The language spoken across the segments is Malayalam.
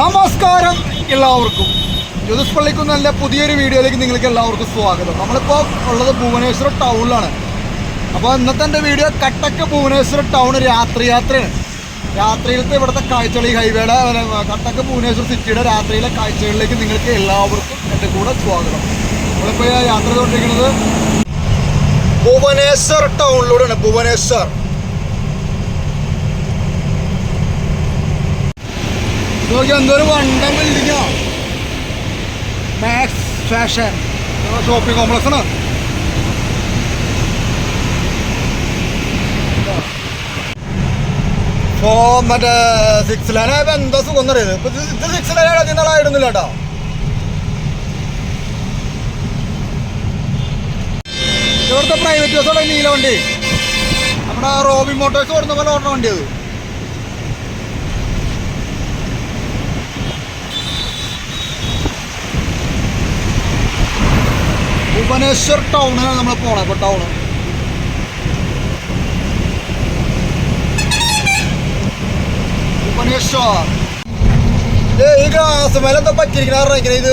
നമസ്കാരം എല്ലാവർക്കും. ജ്യോതിസ് പള്ളിക്കുന്നല്ല പുതിയൊരു വീഡിയോയിലേക്ക് നിങ്ങൾക്ക് എല്ലാവർക്കും സ്വാഗതം. നമ്മളിപ്പോൾ ഉള്ളത് ഭുവനേശ്വർ ടൗണിലാണ്. അപ്പോൾ ഇന്നത്തെ എന്റെ വീഡിയോ കട്ടക്ക് ഭുവനേശ്വർ ടൗൺ രാത്രി യാത്രയാണ് രാത്രിയിലത്തെ ഇവിടുത്തെ കാഴ്ചകൾ ഹൈവേയുടെ കട്ടക്ക് ഭുവനേശ്വർ സിറ്റിയുടെ രാത്രിയിലെ കാഴ്ചകളിലേക്ക് നിങ്ങൾക്ക് എല്ലാവർക്കും എന്റെ കൂടെ സ്വാഗതം. നമ്മളിപ്പോൾ യാത്ര ചെയ്തുകൊണ്ടിരിക്കുന്നത് ഭുവനേശ്വർ ടൗണിലൂടെയാണ്. ഭുവനേശ്വർ. നോക്കി എന്തൊരു വണ്ടം മാക്സ് ഫാഷൻ ഷോപ്പിംഗ് കോംപ്ലക്സ് ആണ്. ഓ മറ്റേ സിക്സ് ലൈൻ എന്താ സുഖം ഇപ്പൊ ഇത് സിക്സ് ലൈൻ അധികം നാളായിടുന്നില്ല കേട്ടോ. ഇവിടുത്തെ പ്രൈവറ്റ് ബസ്സോടെ നീല വണ്ടി. നമ്മുടെ റോബി മോട്ടോഴ്സ് ഓടുന്ന പോലെ ഓടുന്ന വണ്ടി അത് ഭുവനേശ്വർ ടൗണിലാണ് നമ്മൾ പോണത് ഇപ്പോൾ ടൗണ് ഭുവനേശ്വർ. ഈ ഗ്ലാസ് മേലെ എന്താ പറ്റിയിരിക്കണ ഇത്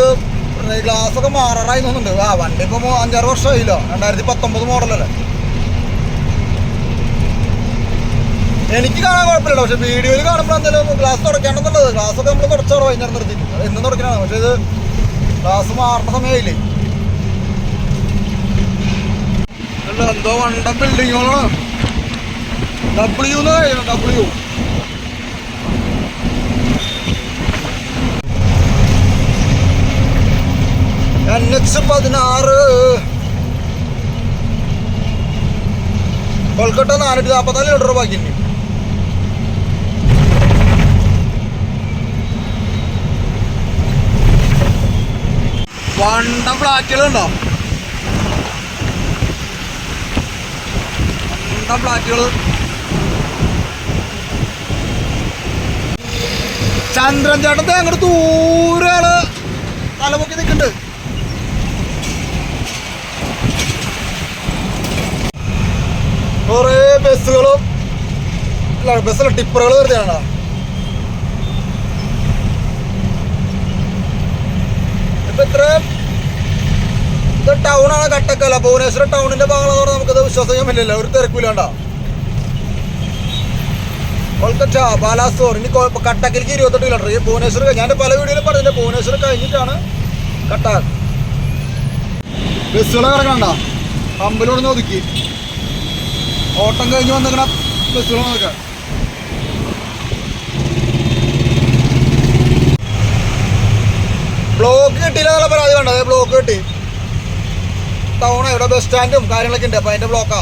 ഗ്ലാസ് ഒക്കെ മാറാറായി തോന്നുന്നുണ്ട്. ആ വണ്ടി ഇപ്പോൾ അഞ്ചാറ് വർഷമായില്ലോ. രണ്ടായിരത്തി പത്തൊമ്പത് മോഡലല്ലേ എനിക്ക് കാണാൻ കുഴപ്പമില്ല പക്ഷെ വീഡിയോയിൽ കാണുമ്പോൾ എന്തായാലും ഗ്ലാസ് തുടയ്ക്കണമെന്നുള്ളത് ഗ്ലാസ് ഒക്കെ നമ്മൾ തുടച്ചോളൂ വൈകുന്നേരം നിർത്തി എന്നും തുടയ്ക്കണതാണ് പക്ഷെ ഇത് ഗ്ലാസ് മാറുന്ന സമയമില്ലേ അല്ല എന്തോ വണ്ടം ബിൽഡിങ്ങുകളാണ് ഡബ്ല്യു ഡബ്ല്യു എൻ എക്സ് പതിനാറ്. കൊൽക്കട്ട നാനൂറ്റി നാൽപ്പത്തിനാല് ലിറ്റർ ബാക്കിയുണ്ട് വണ്ടം ഫ്ലാറ്റുകളുണ്ടോ വണ്ടം ഫ്ലാറ്റുകൾ ചന്ദ്രൻ ചേട്ടത്തെ അങ്ങോട്ട് ദൂരെ ആൾ തലമുക്കി നിൽക്കുന്നുണ്ട്. കുറേ ബസ്സുകളും ബസ്സിലെ ടിപ്പറുകൾ വെറുതെയാണോ ഇപ്പൊ ഇത്ര ഇത് ടൗണാണ് കട്ടക്കല്ല ഭുവനേശ്വര ടൗണിന്റെ ഭാഗങ്ങളോട് നമുക്കത് വിശ്വാസം ചെയ്യാൻ പറ്റില്ല ഒരു തിരക്കില്ലാണ്ട കൊൽക്കത്ത ബാലാസോർ ഇനി കട്ടക്കിലേക്ക് ഇരുപത്തെട്ട് കിലോമീറ്റർ ഈ ഭുവനേശ്വർ ഞാൻ പല വീഡിയോയിലും പറഞ്ഞില്ല ഭുവനേശ്വർ കഴിഞ്ഞിട്ടാണ് കട്ടാക്ക്. ബസ്സുകളെ കിടക്കണ്ട പമ്പിലൂടെ ഒതുക്കി. ഓട്ടം കഴിഞ്ഞ് വന്നിരിക്കണ ബസ്സുകൾ നോക്കാം. ബ്ലോക്ക് കിട്ടിയില്ല എന്നുള്ള പരാതി വേണ്ട ബ്ലോക്ക് കിട്ടി. ടൗൺ ഇവിടെ ബസ് സ്റ്റാൻഡും കാര്യങ്ങളൊക്കെ ഉണ്ട്. അപ്പൊ അതിന്റെ ബ്ലോക്കാ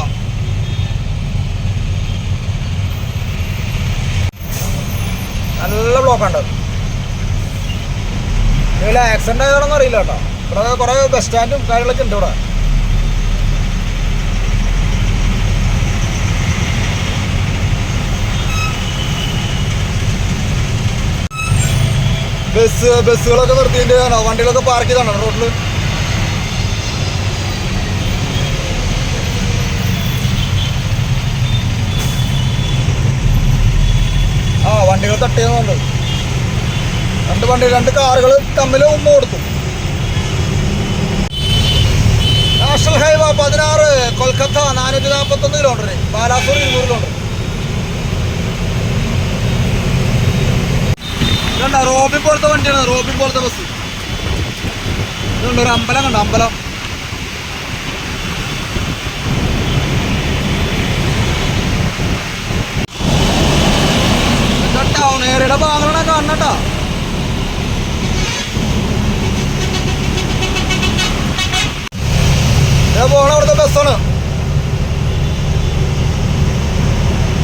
നല്ല ബ്ലോക്കുണ്ട് ഇതിൽ ആക്സിഡന്റ് ആയതാണെന്ന് അറിയില്ല കേട്ടോ. ഇവിടെ കുറെ ബസ് സ്റ്റാൻഡും കാര്യങ്ങളൊക്കെ ഉണ്ട് ഇവിടെ. ബസ് ബസ്സുകളൊക്കെ നിർത്തിയിട്ട് വണ്ടികളൊക്കെ പാർക്ക് ചെയ്താണ് റോഡിൽ വണ്ടികൾ തട്ടിയെന്നുണ്ട് രണ്ട് വണ്ടി രണ്ട് കാറുകൾ തമ്മിൽ ഉമ്മ കൊടുത്തു. നാഷണൽ ഹൈവേ പതിനാറ് കൊൽക്കത്ത നാനൂറ്റി നാൽപ്പത്തൊന്ന് കിലോമീറ്റർ ബാലാസൂർ ഇരുന്നൂറ് കിലോമീറ്റർ കണ്ട റോബിൻ പോലത്തെ വണ്ടിയാണ് റോബിൻ പോലത്തെ ബസ് ഇതുണ്ട് ഒരു അമ്പലം കണ്ട അമ്പലം? പോണ അവിടുത്തെ ബസ്സാണ്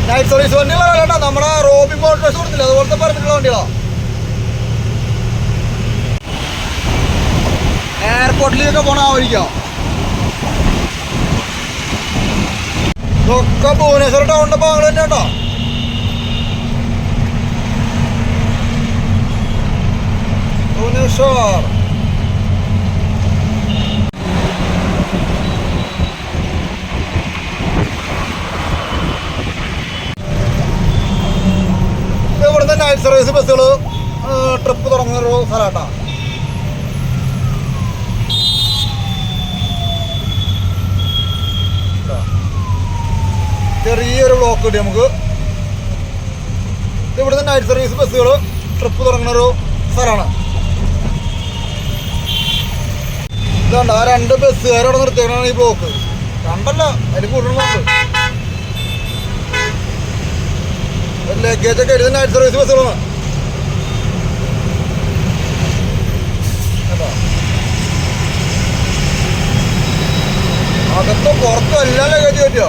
നൈറ്റ് സർവീസ് വണ്ടികളാണ് വേണ്ട നമ്മുടെ റോബി മോട്ടോഴ്സ് കൊടുത്തില്ല? അതുപോലത്തെ പറഞ്ഞിട്ടുള്ള വണ്ടികളാ. എയർപോർട്ടിലേക്ക് പോണ ആവരിക്കാം ഇതൊക്കെ ഭുവനേശ്വർ ടൗണിന്റെ ഭാഗങ്ങൾ തന്നെ കേട്ടോ. ഭുവനേശ്വർ. നൈറ്റ് സർവീസ് ബസ്സുകൾ ട്രിപ്പ് തുടങ്ങുന്ന ഒരു സ്ഥലമാട്ടാ. ചെറിയൊരു ബ്ലോക്ക് കിട്ടി നമുക്ക്. ഇവിടുന്ന് നൈറ്റ് സർവീസ് ബസ്സുകൾ ട്രിപ്പ് തുടങ്ങുന്ന ഒരു സ്ഥലമാണ്. ഇതുണ്ട് ആ രണ്ട് ബസ്സുകാരവിടെ നിർത്തിയാണ് ഈ ബ്ലോക്ക് രണ്ടല്ല അതിന് കൂടുതലുണ്ട് ലഗേജ് ഒക്കെ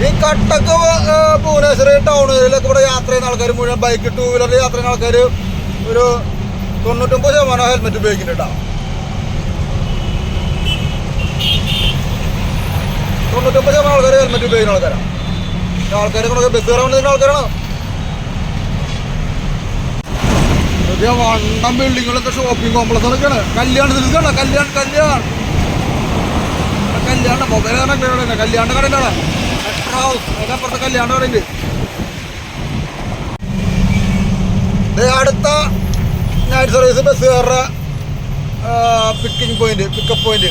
ഈ കട്ടക്ക് ഭുവനേശ്വര ടൗണിലൊക്കെ ഇവിടെ യാത്ര ചെയ്യുന്ന ആൾക്കാർ മുഴുവൻ ബൈക്ക് ടൂ വീലർ യാത്ര ചെയ്യുന്ന ആൾക്കാർ ഒരു തൊണ്ണൂറ്റൊമ്പത് ശതമാനം ഹെൽമെറ്റ് ഉപയോഗിക്കുന്നുണ്ടാ തൊണ്ണൂറ്റൊമ്പത് ശതമാനം ആൾക്കാർ ഹെൽമെറ്റ് ഉപയോഗിക്കുന്ന ആൾക്കാരാണ് ആൾക്കാരെ കൊണ്ടൊക്കെ ബസ് കയറാൻ വേണ്ടി ആൾക്കാരാണ്? പുതിയ വണ്ണം ബിൽഡിങ്ങുകളൊക്കെ ഷോപ്പിംഗ് കോംപ്ലക്സുകളൊക്കെയാണ് കല്യാണത്തിൽ കണ്ട കല്യാൺ കല്യാൺ കല്യാണ മൊബൈൽ കടയിലാണ് കല്യാണ കടയിലാണ് ഹൗസ് അതിനപ്പുറത്ത് കല്യാണ കടയുണ്ട് അടുത്ത നൈറ്റ് സർവീസ് ബസ് ബസ്സുകാരുടെ പിക്കിംഗ് പോയിന്റ് പിക്കപ്പ് പോയിന്റ്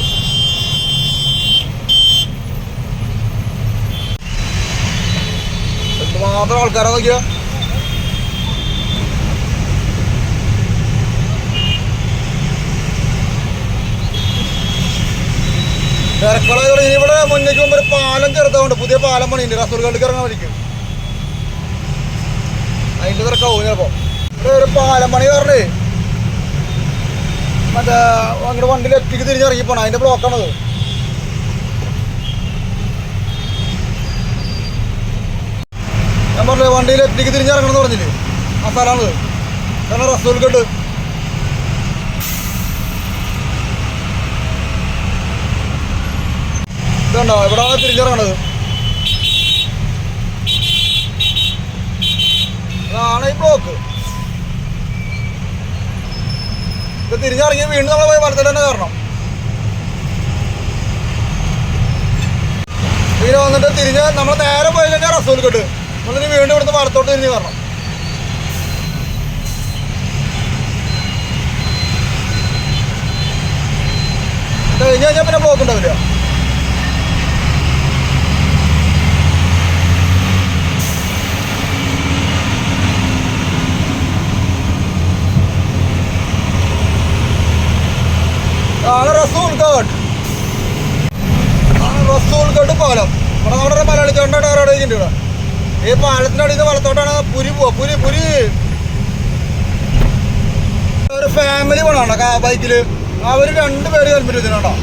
എന്തുമാത്രം ആൾക്കാരാ നോക്കിയ. തിരക്കളായി തുടങ്ങി ഇവിടെ മുന്നേക്ക് മുമ്പ് ഒരു പാലം ചെറുതാവുണ്ട്. പുതിയ പാലം പണിയുണ്ട്. റസൂൽ കണ്ടിക്ക് ഇറങ്ങാൻ പഠിക്കും അതിന്റെ തിരക്കാവും ചിലപ്പോ. ഇവിടെ ഒരു പാലം പണി പറഞ്ഞേ മറ്റേ അങ്ങോട്ട് വണ്ടിയിൽ എത്തിക്ക് തിരിഞ്ഞിറങ്ങി പോണം. അതിന്റെ ബ്ലോക്കാണത് ഞാൻ പറഞ്ഞില്ലേ വണ്ടിയിൽ എത്തിക്ക് തിരിഞ്ഞിറങ്ങണം എന്ന് പറഞ്ഞില്ലേ? ആ സ്ഥലമാണത് കാരണം റസൂൽ കണ്ട് ഇതുണ്ടോ ഇവിടെ തിരിഞ്ഞിറങ്ങണത്. അതാണ് ഈ ബ്ലോക്ക് ഇത് തിരിഞ്ഞിറങ്ങി വീണ്ടും നമ്മൾ പോയി വലത്തോട്ട് തന്നെ കയറണം. ഇതിനെ വന്നിട്ട് തിരിഞ്ഞ് നമ്മൾ നേരെ പോയി കഴിഞ്ഞാൽ റസൂൽ കെട്ട് നമ്മളിനി വീണ്ടും ഇവിടുന്ന് വളത്തോട്ട് തിരിഞ്ഞ് കാരണം കഴിഞ്ഞ് കഴിഞ്ഞാൽ പിന്നെ പോക്കുണ്ടാവില്ല റസൂൽഗഡ് റസൂൽഗഡ് പാലം. ഇവിടെ നമ്മുടെ മലയാളി ഇവിടെ ഈ പാലത്തിന്റെ അടിയിൽ വളത്തോട്ടാണ്. പുരി പോവാ പുരി പുരി. ഒരു ഫാമിലി പോണോ ബൈക്കിൽ അവർ രണ്ടുപേര് ഹെൽമെറ്റ് വെച്ചിട്ടുണ്ടോ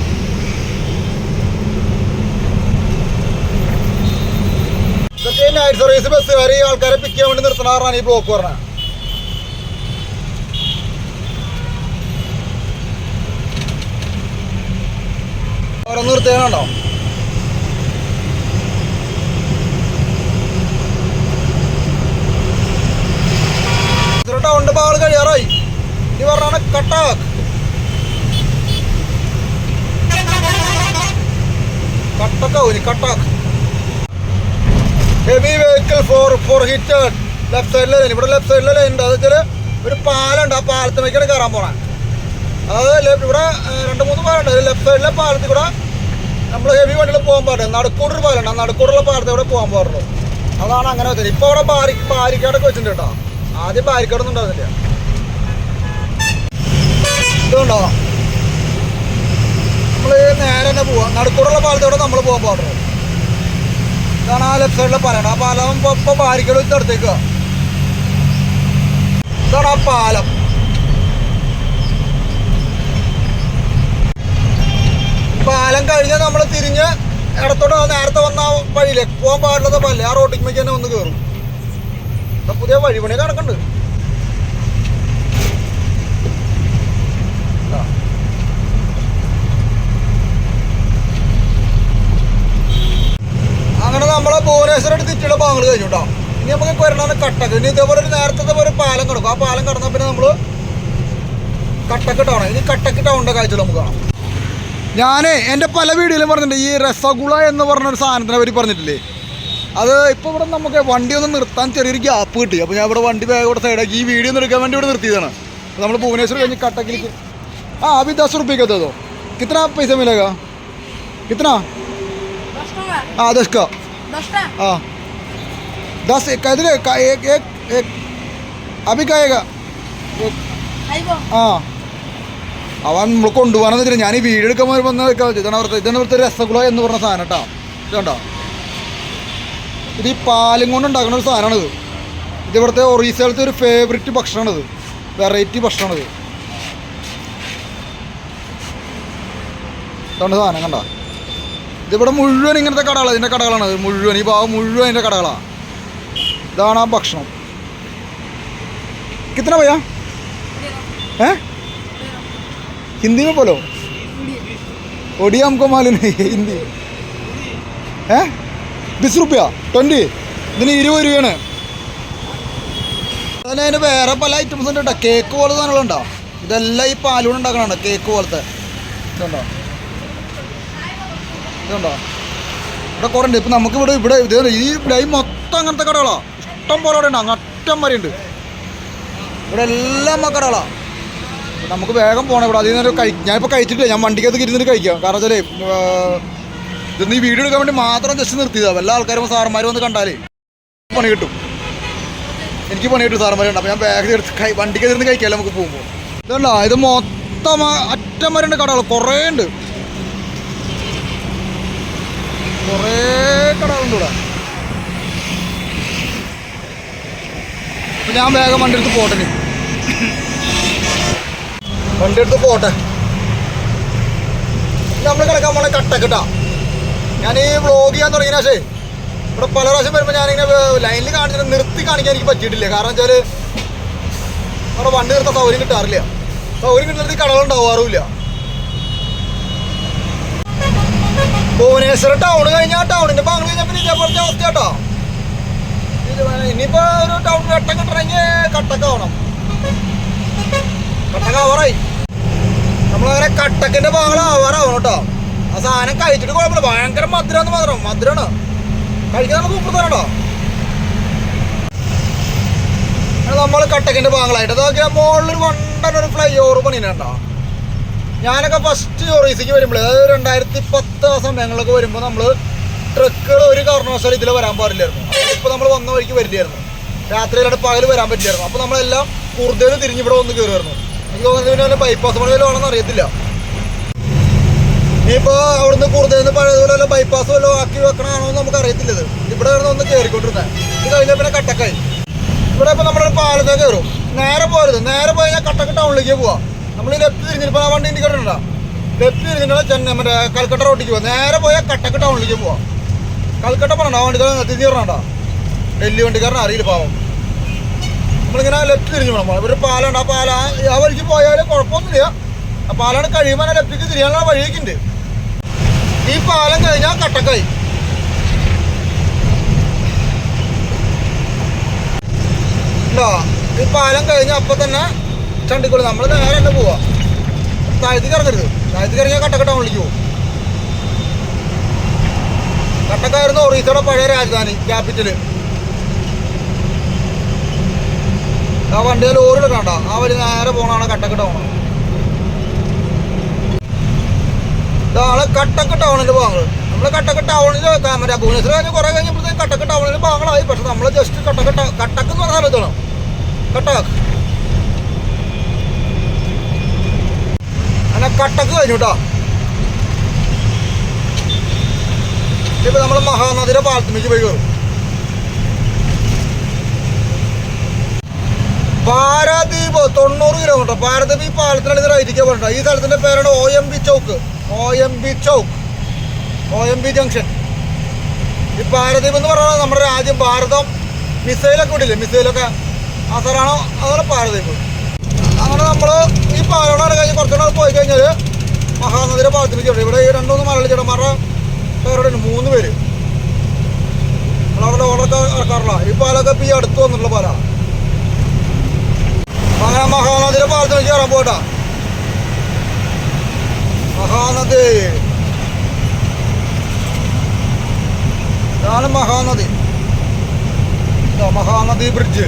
ഇതൊക്കെ നൈറ്റ് സർവീസ് ബസ്സുകാർ ഈ ആൾക്കാരെ പിക്ക് ചെയ്യാൻ വേണ്ടി നിർത്തണാറാണ് ഈ ബ്ലോക്ക് പറഞ്ഞത് ഓരോ നിർത്തിയാണോ ടൗണിന്റെ പാൾ കഴിയാറായി. ഇനി പറഞ്ഞാണ് Cuttack കട്ടക്കാവൂലി Cuttack. Heavy vehicle for for ഹിറ്റഡ് left സൈഡിലെ ലൈൻ ഇവിടെ ലെഫ്റ്റ് സൈഡിലെ ലൈൻ ഉണ്ട്. അത് വെച്ചാൽ ഒരു പാലുണ്ട് ആ പാലത്തിലേക്കാണ് കയറാൻ പോണേ. അതായത് ഇവിടെ രണ്ട് മൂന്ന് പാലുണ്ട്. ലെഫ്റ്റ് സൈഡിലെ പാലത്തിൽ കൂടെ നമ്മൾ ഹെവി വണ്ടിയിൽ പോകാൻ പാടില്ല. നടുക്കൂടൊരു പാലുണ്ട്. ആ നടുക്കൂടുള്ള പാലത്തിൽ കൂടെ പോകാൻ പാടുള്ളൂ. അതാണ് അങ്ങനെ വെച്ചത്. ഇപ്പോൾ അവിടെ ബാരി ബാരിക്കാടൊക്കെ വെച്ചിട്ടുണ്ട് കേട്ടോ. ആദ്യം ബാരിക്കടൊന്നും ഉണ്ടായിരുന്നില്ല. നമ്മൾ നേരെ തന്നെ പോവാ. നടുക്കൂടുള്ള പാലത്തോടെ നമ്മൾ പോകാൻ പാടുള്ളൂ ഇതാണ് ആ ലെഫ്റ്റ് സൈഡിലെ പാലം ആ പാലം ഇപ്പോൾ ഇപ്പോൾ ബാരിക്കാട് വെച്ച് നടത്തേക്കുക ഇതാണ് ആ പാലം. പാലം കഴിഞ്ഞാൽ നമ്മൾ തിരിഞ്ഞ് ഇടത്തോട്ട് നേരത്തെ വന്ന വഴിയിലേക്ക്. വഴിയിലെ പോകാൻ പാടില്ലാത്ത പല്ലേ. ആ റോട്ടിക്ക് തന്നെ വന്ന് കയറും ഇപ്പൊ പുതിയ വഴിപണി നടക്കുന്നുണ്ട്. അങ്ങനെ നമ്മളെ ഭുവനേശ്വരം എടുത്തിട്ടുള്ള ഭാഗങ്ങൾ കഴിഞ്ഞു കേട്ടോ ഇനി നമുക്ക് വരണതാണ് കട്ടക്ക്. ഇനി ഇതേപോലെ ഒരു നേരത്തെ ഒരു പാലം കിടക്കും. ആ പാലം കിടന്ന പിന്നെ നമ്മൾ കട്ടക്ക് ടൗൺ ഇനി കട്ടക്ക് ടൗണിന്റെ കാഴ്ചകൾ നമുക്ക് കാണാം. ഞാൻ എന്റെ പല വീഡിയോയിലും പറഞ്ഞിട്ടുണ്ട് ഈ രസഗുള എന്ന് പറഞ്ഞൊരു സാധനത്തിനെ പറ്റി പറഞ്ഞിട്ടില്ലേ? അത് ഇപ്പോൾ ഇവിടെ നമുക്ക് വണ്ടി ഒന്ന് നിർത്താൻ ചെറിയൊരു ഗ്യാപ്പ് കിട്ടി. അപ്പോൾ ഞാൻ ഇവിടെ വണ്ടി ബാഗ് ഇവിടെ സൈഡാക്കി ഈ വീഡിയോ ഒന്ന് എടുക്കാൻ വേണ്ടി ഇവിടെ നിർത്തിയതാണ്. നമ്മൾ ഭുവനേശ്വർ കഴിഞ്ഞ് കട്ടക്കിലേക്ക് ആ अभी दस रुपये का दे दो कितना पैसे मिलेगा कितना ആ. दस का हाँ एक का एक एक एक अभी कहेगा ആ. അവൻ നമ്മൾ കൊണ്ടുപോകാനെന്ന് ഞാൻ ഈ വീഡിയോ എടുക്കാൻ വന്ന ഇതാണ് ഇതാണ് ഇവിടുത്തെ രസഗുള എന്ന് പറഞ്ഞ സാധനം കേട്ടോ. ഇതുണ്ടോ ഇത് ഈ പാലും കൊണ്ട് ഉണ്ടാക്കുന്ന ഒരു സാധനമാണിത് ഇത് ഇവിടുത്തെ ഒറീസയിലത്തെ ഒരു ഫേവറേറ്റ് ഭക്ഷണമാണിത് വെറൈറ്റി ഭക്ഷണമാണിത് ഇതാണ് സാധനം കണ്ട ഇതിവിടെ മുഴുവൻ ഇങ്ങനത്തെ കടകളാണ് ഇതിൻ്റെ കടകളാണ് ഇത് മുഴുവൻ ഈ ഭാഗം മുഴുവൻ ഇതിൻ്റെ കടകളാണ് ഇതാണ് ആ ഭക്ഷണം കിത്തന ഭയ്യാ हैं हिंदी में बोलो ओडिया हमको मालूम नहीं है हिंदी हैं ബിസ് റുപ്യ ട്വന്റി ഇതിന് ഇരുപത് രൂപയാണ്. അതിന് അതിന് വേറെ പല ഐറ്റംസ് ഉണ്ട് കേട്ടോ കേക്ക് പോലെ സാധനങ്ങളുണ്ടോ? ഇതെല്ലാം ഈ പാലൂടെ ഉണ്ടാക്കണതാണ് കേക്ക് പോലത്തെ. ഇതുണ്ടോ? ഇതുണ്ടോ? ഇവിടെ കുറേ ഉണ്ട്. ഇപ്പം നമുക്ക് ഇവിടെ ഇവിടെ ഇത് ഈ ലൈവ് മൊത്തം അങ്ങനത്തെ കടകളോ. ഇഷ്ടം പോലെ അവിടെ ഉണ്ട്. അങ്ങറ്റം വരെ ഉണ്ട്. ഇവിടെ എല്ലാം കടകളാ. നമുക്ക് വേഗം പോകണം ഇവിടെ. അതിൽ നിന്നൊരു കഴി ഞാനിപ്പോൾ കഴിച്ചിട്ടില്ല. ഞാൻ വണ്ടിക്കകത്ത് ഇരുന്നിട്ട് കഴിക്കാം. കാരണം വെച്ചാൽ ഇതൊന്ന് ഈ വീഡിയോ എടുക്കാൻ വേണ്ടി മാത്രം ജസ്റ്റ് നിർത്തിയതാണ് എല്ലാ ആൾക്കാരും സാറന്മാരും വന്ന് കണ്ടാലേ. പണി കിട്ടും. എനിക്ക് പണി കിട്ടും സാറന്മാർ ഉണ്ട് അപ്പോൾ ഞാൻ ബാഗ് എടുത്ത് കൈ വണ്ടിക്കകത്ത് ഇരുന്ന് കഴിക്കാമല്ലോ നമുക്ക് പോകുമ്പോൾ ഇതല്ല ഇത് മൊത്തം അറ്റം കടകൾ കുറേ ഉണ്ട്. കുറേ കടകളുണ്ട് ഇവിടെ. ഞാൻ വേഗം വണ്ടി എടുത്ത് പോട്ടെ. വണ്ടി എടുത്ത് പോട്ടെ. നമ്മൾ കിടക്കാൻ പോണേ കട്ടക്കിട്ടാ ഞാൻ ഈ വ്ളോഗ് ചെയ്യാൻ തുടങ്ങിയ പക്ഷേ ഇവിടെ പല പ്രാവശ്യം വരുമ്പോൾ ഞാനിങ്ങനെ ലൈനിൽ കാണിച്ചിട്ട് നിർത്തി കാണിക്കാൻ എനിക്ക് പറ്റിയിട്ടില്ല. കാരണം വെച്ചാൽ അവിടെ വണ്ടി നിർത്താൻ സൗകര്യം കിട്ടാറില്ല. സൗകര്യം കിട്ടുന്നത് കടകളുണ്ടാവാറുമില്ല ഭുവനേശ്വരം ടൗൺ കഴിഞ്ഞാൽ ടൗണിന്റെ ഭാഗം കഴിഞ്ഞാൽ പിന്നെ ഇതേപോലത്തെ അവസ്ഥ കേട്ടോ. ഇനിയിപ്പോ ഒരു ടൗൺ വെട്ടം കിട്ടണമെങ്കിൽ കട്ടക്കാവണം കട്ടക്കാവറായി നമ്മളങ്ങനെ കട്ടക്കിന്റെ ഭാഗങ്ങൾ ആവാറാവണം കേട്ടോ ആ സാധനം കഴിച്ചിട്ട് കുഴപ്പമില്ല. ഭയങ്കര മധുരാന്ന് മാത്രം. മധുരമാണ് കഴിക്കാൻ ഉപ്പ് തരട്ടോ നമ്മൾ കട്ടക്കിന്റെ ഭാഗങ്ങളായിട്ട്. നോക്കിയാൽ മുകളിലൊരു ഒരു ഫ്ലൈ ഓവർ പണിയുണ്ടോ ഞാനൊക്കെ ഫസ്റ്റ് ഒറീസിക്ക് വരുമ്പോൾ അതായത് രണ്ടായിരത്തി പത്ത് ആ സമയങ്ങളിലൊക്കെ വരുമ്പോൾ നമ്മൾ ട്രക്കുകൾ ഒരു കാരണവശാലും ഇതിൽ വരാൻ പാടില്ലായിരുന്നു. ഇപ്പോൾ നമ്മൾ വന്ന വഴിക്ക് വരില്ലായിരുന്നു. രാത്രിയിലായിട്ട് പകൽ വരാൻ പറ്റില്ലായിരുന്നു. അപ്പോൾ നമ്മളെല്ലാം കൂടുതൽ തിരിഞ്ഞിവിടെ വന്ന് കയറുമായിരുന്നു എനിക്ക് തോന്നുന്നത് പിന്നെ ബൈപ്പാസ് പണിയിലാണെന്ന് അറിയത്തില്ല. ഇനിയിപ്പോൾ അവിടുന്ന് കൂടുതൽ പഴയതുപോലെ വല്ല ബൈപ്പാസ് വല്ലതും ആക്കി എന്ന് നമുക്ക് അറിയത്തില്ല ഇത് ഇവിടെ കിടന്ന് ഒന്ന് കയറിക്കൊണ്ടിരുന്നത് ഇത് കഴിഞ്ഞാൽ പിന്നെ കട്ടക്കായി. ഇവിടെ ഇപ്പൊ നമ്മളൊരു പാലത്തെ കയറും നേരെ പോരുത്. നേരെ പോയി കഴിഞ്ഞാൽ കട്ടക്ക് ടൗണിലേക്ക് പോവാ. നമ്മൾ ഈ ലെഫ്റ്റ് തിരിഞ്ഞിപ്പോ ആ വണ്ടി ഉണ്ടാ ലെഫ്റ്റ് തിരിഞ്ഞിട്ട് ചെന്നൈ മറ്റേ കൽക്കട്ട റോഡിക്ക് പോവാം. നേരെ പോയാൽ കട്ടക്ക് ടൗണിലേക്ക് പോവാം. കൽക്കട്ട പറഞ്ഞോ വണ്ടി തിരിഞ്ഞു പറഞ്ഞാ ഡൽഹി വണ്ടിക്കാരൻ അറിയില്ല പാവം. നമ്മളിങ്ങനെ ലെഫ്റ്റ് തിരിഞ്ഞു പോകണം ഒരു പാലാണ് ആ പാല ആ വഴിക്ക് പോയാൽ കുഴപ്പമൊന്നുമില്ല. ആ പാലാണ് കഴിയുമ്പോൾ ലെഫ്റ്റിക്ക് തിരിയാനുള്ള വഴിയൊക്കെ ഉണ്ട്. ഈ പാലം കഴിഞ്ഞാൽ കട്ടക്കായി. ഈ പാലം കഴിഞ്ഞ അപ്പൊ തന്നെ ചണ്ടിക്കുളി. നമ്മൾ നേരെ തന്നെ പോവാ. താഴത്തേക്ക് ഇറങ്ങരുത്. താഴത്തേക്ക് ഇറങ്ങിയാൽ കട്ടക്ക ടൗണിലേക്ക് പോകും. കട്ടക്കായിരുന്നു ഒറീസയുടെ പഴയ രാജധാനി ക്യാപിറ്റൽ ആ വണ്ടിയിൽ ഓരോ എടുക്കണ്ട ആ വഴി നേരെ പോണാണ് കട്ടക്ക ടൗൺ ഇതാണ് കട്ടക്ക ടൗണിൽ ഭാഗങ്ങൾ നമ്മൾ കട്ടക്ക ടൗണിൽ മറ്റേ ഭുവനേശ്വർ കഴിഞ്ഞ് കുറെ കഴിഞ്ഞപ്പോഴത്തേക്ക് കട്ടക്ക ടൗണിൽ ഭാഗങ്ങളായി പക്ഷെ നമ്മൾ ജസ്റ്റ് കട്ടക്ക കട്ടക്ക് എന്ന് പറഞ്ഞ സ്ഥലത്താണ് കട്ടക്ക്. അങ്ങനെ കട്ടക്ക് കഴിഞ്ഞു കേട്ടോ ഇപ്പൊ നമ്മൾ മഹാനദിയുടെ പാലത്തിനേക്ക് പോയി കയറും പാരാദ്വീപ് തൊണ്ണൂറ് കിലോമീറ്റർ പാരദ്വീപ് ഈ പാലത്തിനാണ് ഇത് റൈറ്റിക്ക് പറഞ്ഞത് ഈ സ്ഥലത്തിന്റെ പേരാണ് O M B chowk O M B chowk O M B junction ഈ പാരദ്വീപ് എന്ന് പറയുന്നത് നമ്മുടെ രാജ്യം ഭാരതം മിസൈലൊക്കെ വിടില്ലേ? മിസൈലൊക്കെ അസറാണോ? അതാണ് പാരദ്വീപ്. അങ്ങനെ നമ്മൾ ഈ പാലോട് കഴിഞ്ഞ് കുറച്ചുകൂടെ പോയി കഴിഞ്ഞാൽ മഹാനദിയുടെ ഭാഗത്തിന് ചേട്ടൻ ഇവിടെ ഈ രണ്ടു മൂന്ന് മലയാളി ചേട്ടന്മാരുടെ പേരുടെ മൂന്ന് പേര്. നമ്മളവിടെ ഓർഡറൊക്കെ ഇറക്കാറില്ല ഈ പാലൊക്കെ ഇപ്പോൾ ഈ അടുത്ത് വന്നിട്ടുള്ള പാലാണ് അങ്ങനെ മഹാനദിയുടെ പാലത്തിലേക്ക് കയറാൻ പോട്ടാ. മഹാനദി. ഇതാണ് മഹാനദി. ഇതാ മഹാനദി ബ്രിഡ്ജ്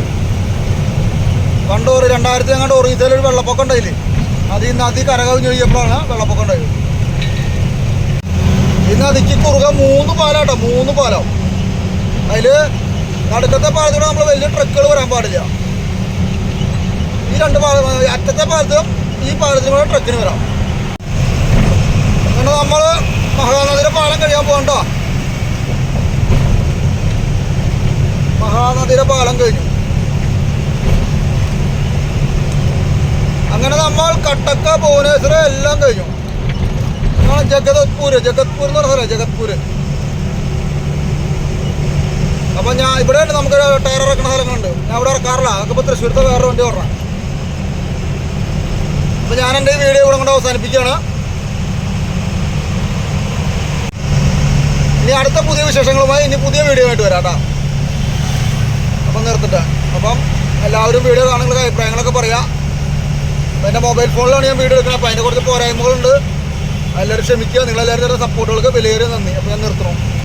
കണ്ടോറ് രണ്ടായിരത്തി അങ്ങോട്ട് ഒറീസയിലൊരു വെള്ളപ്പൊക്കം ഉണ്ടായില്ലേ? നദി നദി കരകവിഞ്ഞ് കഴിയപ്പോഴാണ് വെള്ളപ്പൊക്കം ഉണ്ടായത്. ഈ നദിക്ക് കുറുകെ മൂന്ന് പാലാട്ടോ മൂന്ന് പാലം. അതിൽ നടുക്കത്തെ പാലത്തോടെ നമ്മൾ വലിയ ട്രക്കുകൾ വരാൻ പാടില്ല. ഈ രണ്ട് പാലം അറ്റത്തെ പാലത്തും ഈ പാലത്തിനും കൂടെ ട്രക്കിന് വരാം. എന്നാൽ നമ്മൾ മഹാനദിയുടെ പാലം കഴിയാൻ പോകണ്ടോ? മഹാനദിയുടെ പാലം കഴിഞ്ഞു. അങ്ങനെ നമ്മൾ കട്ടക്ക ഭുവനേശ്വര എല്ലാം കഴിഞ്ഞു. ജഗത്പൂര് ജഗത്പൂർ എന്ന് പറഞ്ഞ ജഗത്പൂര്. അപ്പൊ ഞാൻ ഇവിടെ നമുക്ക് ടയർ ഇറക്കുന്ന സ്ഥലങ്ങളുണ്ട്. ഞാൻ ഇവിടെ ഇറക്കാറില്ല. അതൊക്കെ ഇപ്പൊ തൃശ്ശൂരത്തെ വേറെ വണ്ടി പറഞ്ഞ അപ്പൊ ഞാൻ എന്റെ വീഡിയോ ഇവിടെ കൊണ്ട് അവസാനിപ്പിക്കുകയാണ്. ഇനി അടുത്ത പുതിയ വിശേഷങ്ങളുമായി ഇനി പുതിയ വീഡിയോ ആയിട്ട് വരാം കേട്ടോ. അപ്പം നിർത്തിട്ട്. അപ്പം എല്ലാവരും വീഡിയോ കാണുന്ന അഭിപ്രായങ്ങളൊക്കെ പറയാം. അപ്പം എന്റെ മൊബൈൽ ഫോണിലാണ് ഞാൻ വീഡിയോ എടുക്കുന്നത്. അപ്പം അതിന്റെ കുറച്ച് പോരായ്മകളുണ്ട്. എല്ലാവരും ക്ഷമിക്കുക. നിങ്ങളെല്ലാവരും സപ്പോർട്ടുകൾക്ക് വിലയേറിയ നന്ദി. അപ്പം ഞാൻ നിർത്തണം